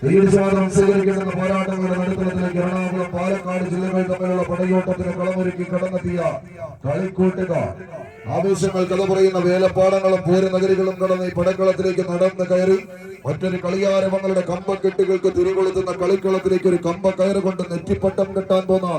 തീരുമാനം സ്വീകരിക്കേണ്ട പോരാട്ടങ്ങളുടെ നടുത്തളത്തിലേക്ക് എറണാകുളം പാലക്കാട് ജില്ലകൾ തമ്മിലുള്ള പടയോട്ടത്തിന് കളമൊരുക്കി കടന്നെത്തിയ കളിക്കൂട്ടുകാർ. ആവേശങ്ങൾ കഥ പറയുന്ന വേലപ്പാടങ്ങളും പൂരനഗരികളും കടന്ന് ഈ പടക്കളത്തിലേക്ക് നടന്ന് കയറി മറ്റൊരു കളിയാരവങ്ങളുടെ കമ്പക്കെട്ടുകൾക്ക് തിരികൊളുത്തുന്ന കളിക്കളത്തിലേക്ക് ഒരു കമ്പ കയറുകൊണ്ട് നെറ്റിപ്പട്ടം കെട്ടാൻ പോന്ന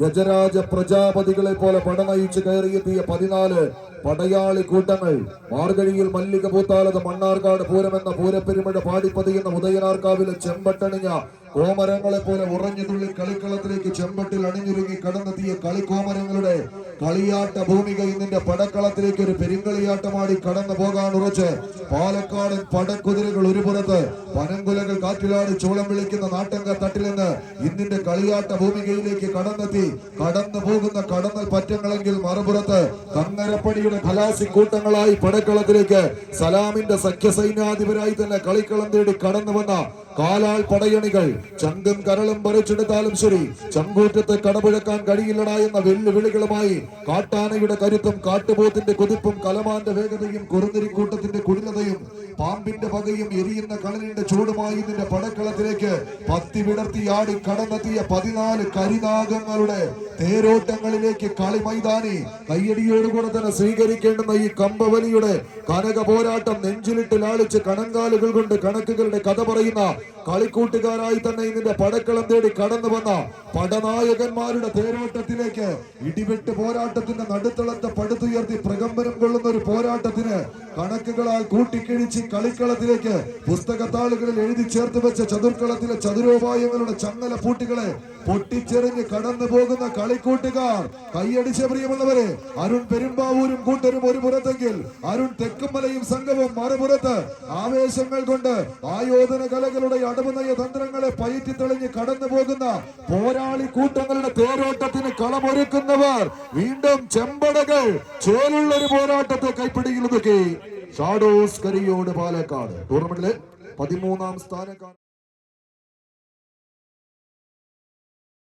ഗജരാജ പ്രജാപതികളെ പോലെ പടനയിച്ച് കയറിയെത്തിയ പതിനാല് പടയാളി കൂട്ടങ്ങൾ. മാർഗഴിയിൽ മല്ലിക പൂത്താലത് മണ്ണാർക്കാട് പൂരമെന്ന പൂരപ്പെരുമഴ പാടിപ്പതിയുന്ന ഉദയനാർക്കാവിലെ ചെമ്പട്ടണിഞ്ഞ കോമരങ്ങളെ പോലെ ഉറഞ്ഞു തുള്ളി കളിക്കളത്തിലേക്ക് ചെമ്പട്ടിൽ അണിഞ്ഞൊരുങ്ങി കടന്നെത്തിയ കളിക്കോമരങ്ങളുടെ കളിയാട്ട ഭൂമിക ഇന്നിന്റെ പടക്കളത്തിലേക്ക് ഒരു പെരിങ്കളിയാട്ടമാടി കടന്നു പോകാൻ ഉറച്ച് പാലക്കാടൻ പടക്കുതിരകൾ ഒരു പുറത്ത് പനങ്കുലകൾ കാറ്റിലാടി ചോളം വിളിക്കുന്ന നാട്ടങ്ക തട്ടിൽ നിന്ന് ഇന്നിന്റെ കളിയാട്ട ഭൂമികയിലേക്ക് കടന്നെത്തി കടന്നു പോകുന്ന കടന്നൽ പറ്റങ്ങളെങ്കിൽ മറുപുറത്ത് കന്നരപ്പടിയുടെ ഖലാസി കൂട്ടങ്ങളായി പടക്കളത്തിലേക്ക് സലാമിന്റെ സഖ്യസൈന്യാധിപരായി തന്നെ കളിക്കളം തേടി കടന്നു വന്ന കാലാൾ പടയണികൾ ചങ്കും കരളും പറിച്ചെടുത്താലും ശരി. ചങ്കൂറ്റത്തെ കടപുഴക്കാൻ കഴിയില്ലടാ എന്ന വെല്ലുവിളികളുമായി കാട്ടാനയുടെ കരുത്തും കാട്ടുപോത്തിന്റെ കൊതിപ്പും കലമാന്റെ വേഗതയും കുറുനിരിക്കൂട്ടത്തിന്റെ കുടിലതയും പാമ്പിന്റെ പകയും എരിയുന്ന കളലിന്റെ ചൂടുമായി ഇതിന്റെ പടക്കളത്തിലേക്ക് പത്തി വിടർത്തി ആടി കടന്നെത്തിയ പതിനാല് കരിനാഗങ്ങളുടെ തേരോട്ടങ്ങളിലേക്ക് കളി മൈതാനി. കയ്യടിയോടുകൂടെ തന്നെ സ്വീകരിക്കേണ്ടുന്ന ഈ കമ്പവലിയുടെ കനക പോരാട്ടം നെഞ്ചിലിട്ട് ലാളിച്ച് കണങ്കാലുകൾ കൊണ്ട് കണക്കുകളുടെ കഥ പറയുന്ന കളിക്കൂട്ടുകാരായി തന്നെ ഇതിന്റെ പടക്കളം തേടി കടന്നു വന്ന പടനായകന്മാരുടെ തേരോട്ടത്തിലേക്ക് ഇടിവെട്ട് പോരാട്ടത്തിന്റെ നടുത്തളത്തെ പടുത്തുയർത്തി പ്രകമ്പനം കൊള്ളുന്ന ഒരു പോരാട്ടത്തിന് കണക്കുകളാൽ കൂട്ടിക്കിഴിച്ച് കളിക്കളത്തിലേക്ക് പുസ്തകത്താളുകളിൽ എഴുതി ചേർത്ത് വെച്ച ചതുർക്കളത്തിലെ ചതുരോപായങ്ങളുടെ ചങ്ങല പൂട്ടികളെ പൊട്ടിച്ചെറിഞ്ഞ് കടന്നു പോകുന്ന കളിക്കൂട്ടുകാർ. കൈയടിച്ച പ്രിയമുള്ളവരെ അരുൺ പെരുമ്പാവൂരും കൂട്ടരും ഒരു പുറത്തെങ്കിൽ അരുൺ തെക്കുമലയും സംഘവും മറുപുറത്ത് ആവേശങ്ങൾ കൊണ്ട് ആയോധന കലകളുടെ അടവുനയ തന്ത്രങ്ങളെ പയറ്റി തെളിഞ്ഞ് കടന്നു പോകുന്ന പോരാളി കൂട്ടങ്ങളുടെ തേരോട്ടത്തിന് കളമൊരുക്കുന്നവർ വീണ്ടും ചെമ്പടകൾ ചേരുള്ള ഒരു പോരാട്ടത്തെ കൈപ്പിടിയിൽ ഒതുക്കി. ഷാഡോസ് കരിയോട് പാലക്കാട്. ടൂർണമെന്റിലെ പതിമൂന്നാം സ്ഥാനം